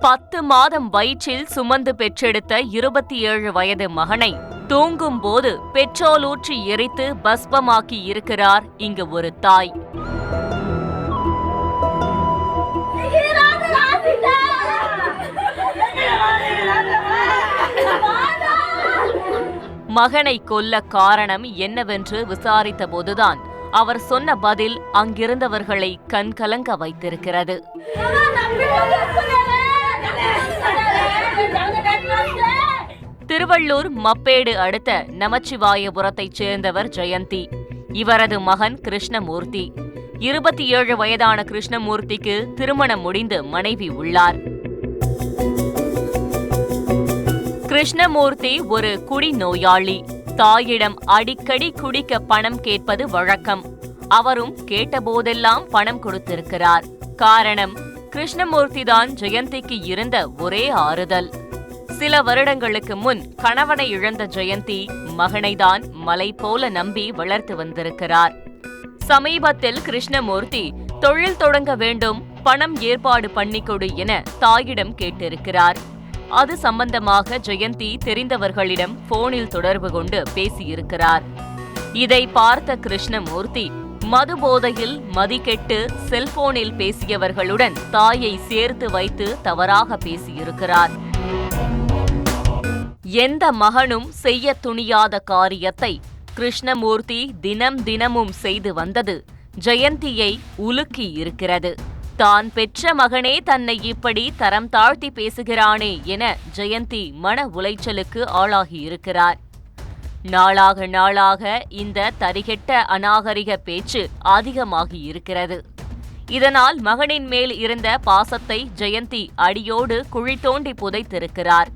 பத்து மாதம் வயிற்றில் சுமந்து பெற்றெடுத்த இருபத்தி ஏழு வயது மகனை தூங்கும் போது பெட்ரோல் ஊற்றி எரித்து பஸ்பமாக்கி இருக்கிறார் இங்கு ஒரு தாய். மகனை கொல்ல காரணம் என்னவென்று விசாரித்த போதுதான் அவர் சொன்ன பதில் அங்கிருந்தவர்களை கண்கலங்க வைத்திருக்கிறது. திருவள்ளூர் மப்பேடு அடுத்த நமச்சிவாயபுரத்தைச் சேர்ந்தவர் ஜெயந்தி. இவரது மகன் கிருஷ்ணமூர்த்தி. இருபத்தி ஏழு வயதான கிருஷ்ணமூர்த்திக்கு திருமணம் முடிந்து மனைவி உள்ளார். கிருஷ்ணமூர்த்தி ஒரு குடிநோயாளி தாயிடம் அடிக்கடி குடிக்க பணம் கேட்பது வழக்கம். அவரும் கேட்டபோதெல்லாம் பணம் கொடுத்திருக்கிறார். காரணம் கிருஷ்ணமூர்த்தி தான் ஜெயந்திக்கு இருந்த ஒரே ஆறுதல். சில வருடங்களுக்கு முன் கணவனை இழந்த ஜெயந்தி மகனைதான் மலை போல நம்பி வளர்த்து வந்திருக்கிறார். சமீபத்தில் கிருஷ்ணமூர்த்தி தொழில் தொடங்க வேண்டும் பணம் ஏற்பாடு பண்ணிக்கொடு என தாயிடம் கேட்டிருக்கிறார். அது சம்பந்தமாக ஜெயந்தி தெரிந்தவர்களிடம் போனில் தொடர்பு கொண்டு பேசியிருக்கிறார். இதை பார்த்த கிருஷ்ணமூர்த்தி மது போதையில் மதிக்கெட்டு செல்போனில் பேசியவர்களுடன் தாயை சேர்த்து வைத்து தவறாக பேசியிருக்கிறார். எந்த மகனும் செய்ய துணியாத காரியத்தை கிருஷ்ணமூர்த்தி தினம் தினமும் செய்து வந்தது. ஜெயந்தியை உலுக்கி இருக்கிறது. தான் பெற்ற மகனே தன்னை இப்படி தரம் தாழ்த்தி பேசுகிறானே என ஜெயந்தி மன உளைச்சலுக்கு ஆளாகியிருக்கிறார் நாளாக நாளாக இந்த தரிகெட்ட அநாகரிக பேச்சு அதிகமாகி இருக்கிறது. இதனால் மகனின் மேல் இருந்த பாசத்தை ஜெயந்தி அடியோடு குழி தோண்டி புதைத்திருக்கிறார்.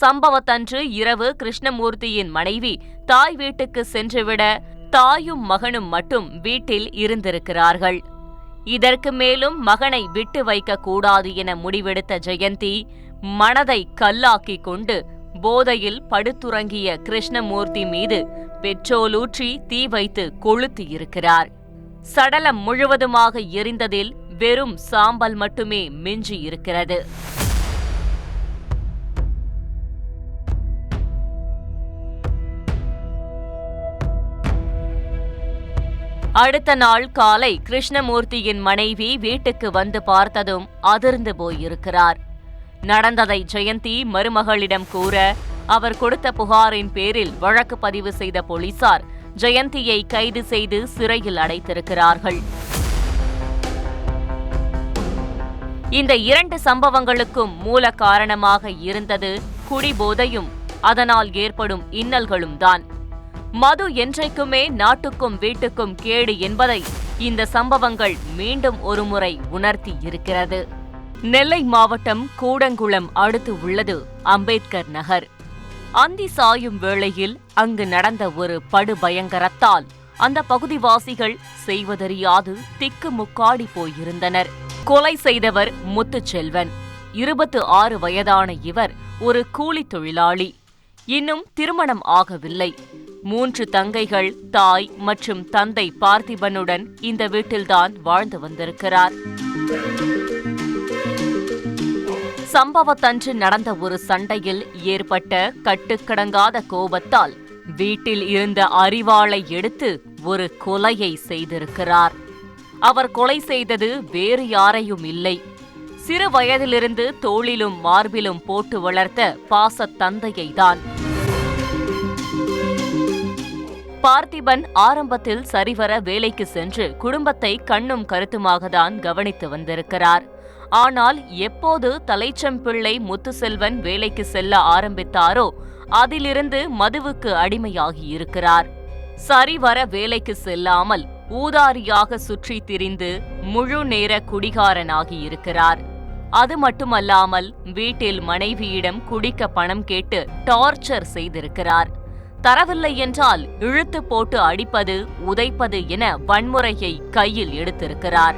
சம்பவத்தன்று இரவு கிருஷ்ணமூர்த்தியின் மனைவி தாய் வீட்டுக்கு சென்றுவிட தாயும் மகனும் மட்டும் வீட்டில் இருந்திருக்கிறார்கள். இதற்கு மேலும் மகனை விட்டு வைக்க கூடாது என முடிவெடுத்த ஜெயந்தி மனதை கல்லாக்கிக் கொண்டு போதையில் படுத்துறங்கிய கிருஷ்ணமூர்த்தி மீது பெட்ரோலூற்றி தீ வைத்து கொளுத்தியிருக்கிறார் சடலம் முழுவதுமாக எரிந்ததில் வெறும் சாம்பல் மட்டுமே மிஞ்சி இருக்கிறது. அடுத்த நாள் காலை கிருஷ்ணமூர்த்தியின் மனைவி வீட்டுக்கு வந்து பார்த்ததும் அதிர்ந்து போயிருக்கிறார். நடந்ததை ஜெயந்தி மருமகளிடம் கூற அவர் கொடுத்த புகாரின் பேரில் வழக்கு பதிவு செய்த போலீசார் ஜெயந்தியை கைது செய்து சிறையில் அடைத்திருக்கிறார்கள். இந்த இரண்டு சம்பவங்களுக்கும் மூல காரணமாக இருந்தது குடிபோதையும் அதனால் ஏற்படும் இன்னல்களும் தான் மது என்றைக்குமே நாட்டுக்கும் வீட்டுக்கும் கேடு என்பதை இந்த சம்பவங்கள் மீண்டும் ஒருமுறை உணர்த்தி இருக்கிறது. நெல்லை மாவட்டம் கூடங்குளம் அடுத்து உள்ளது அம்பேத்கர் நகர். அந்தி சாயும் வேளையில் அங்கு நடந்த ஒரு படுபயங்கரத்தால் அந்த பகுதிவாசிகள் செய்வதறியாது திக்கு முக்காடி போயிருந்தனர். கொலை செய்தவர் முத்துச்செல்வன். இருபத்து ஆறு வயதான இவர் ஒரு கூலி தொழிலாளி. இன்னும் திருமணம் ஆகவில்லை. மூன்று தங்கைகள் தாய் மற்றும் தந்தை பார்த்திபனுடன் இந்த வீட்டில்தான் வாழ்ந்து வந்திருக்கிறார். சம்பவத்தன்று நடந்த ஒரு சண்டையில் ஏற்பட்ட கட்டுக்கடங்காத கோபத்தால் வீட்டில் இருந்த அறிவாளை எடுத்து ஒரு கொலையை செய்திருக்கிறார். அவர் கொலை செய்தது வேறு யாரையும் இல்லை. சிறு வயதிலிருந்து தோளிலும் மார்பிலும் போட்டு வளர்த்த பாசத் தந்தையைதான். பார்த்திபன் ஆரம்பத்தில் சரிவர வேலைக்கு சென்று குடும்பத்தை கண்ணும் கருத்துமாக தான் கவனித்து வந்திருக்கிறார். ஆனால் எப்போது தலைச்சம்பிள்ளை முத்துசெல்வன் வேலைக்கு செல்ல ஆரம்பித்தாரோ அதிலிருந்து மதுவுக்கு அடிமையாகி இருக்கிறார். சரிவர வேலைக்கு செல்லாமல் ஊதாரியாக சுற்றி திரிந்து முழு நேர குடிகாரனாகி இருக்கிறார். அது மட்டுமல்லாமல் வீட்டில் மனைவியிடம் குடிக்க பணம் கேட்டு டார்ச்சர் செய்திருக்கிறார். தரவில்லை என்றால் இழுத்து போட்டு அடிப்பது உதைப்பது என வன்முறையை கையில் எடுத்திருக்கிறார்.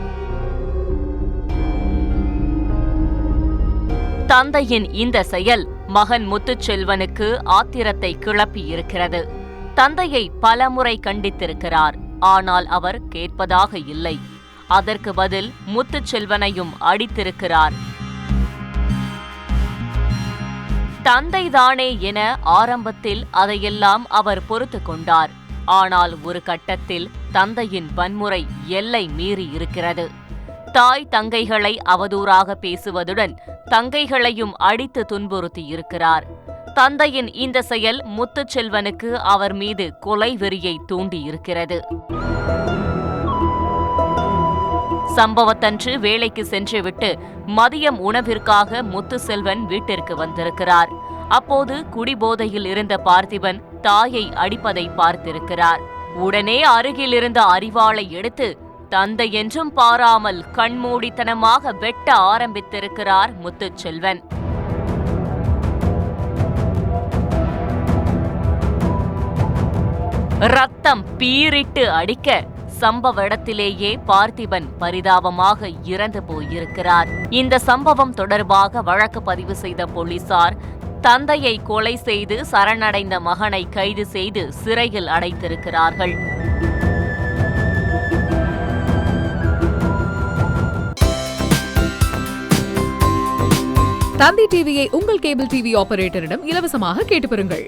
தந்தையின் இந்த செயல் மகன் முத்துச்செல்வனுக்கு ஆத்திரத்தை கிளப்பியிருக்கிறது. தந்தையை பலமுறை கண்டித்திருக்கிறார். ஆனால் அவர் கேட்பதாக இல்லை. அதற்கு பதில் முத்துச்செல்வனையும் அடித்திருக்கிறார். தந்தைதானே என ஆரம்பத்தில் அதையெல்லாம் அவர் பொறுத்து கொண்டார். ஆனால் ஒரு கட்டத்தில் தந்தையின் வன்முறை எல்லை மீறி இருக்கிறது. தாய் தங்கைகளை அவதூறாக பேசுவதுடன் தங்கைகளையும் அடித்து துன்புறுத்தி இருக்கிறார். தந்தையின் இந்த செயல் முத்துச்செல்வனுக்கு அவர் மீது கொலை வெறியை தூண்டியிருக்கிறது. சம்பவத்தன்று வேலைக்கு சென்றுவிட்டு மதியம் உணவிற்காக முத்துசெல்வன் வீட்டிற்கு வந்திருக்கிறார். அப்போது குடிபோதையில் இருந்த பார்த்திபன் தாயை அடிப்பதை பார்த்திருக்கிறார். உடனே அருகில் இருந்த அரிவாளை எடுத்து தந்தை என்றும் பாராமல் கண்மூடித்தனமாக வெட்ட ஆரம்பித்திருக்கிறார் முத்துச்செல்வன். ரத்தம் பீரிட்டு அடிக்க சம்பவ இடத்திலேயே பார்த்திபன் பரிதாபமாக இறந்து போயிருக்கிறார். இந்த சம்பவம் தொடர்பாக வழக்கு பதிவு செய்த போலீசார் தந்தையை கொலை செய்து சரணடைந்த மகனை கைது செய்து சிறையில் அடைத்திருக்கிறார்கள். தந்தி டிவியை உங்கள் கேபிள் டிவி ஆபரேட்டரிடம் இலவசமாக கேட்டு பெறுங்கள்.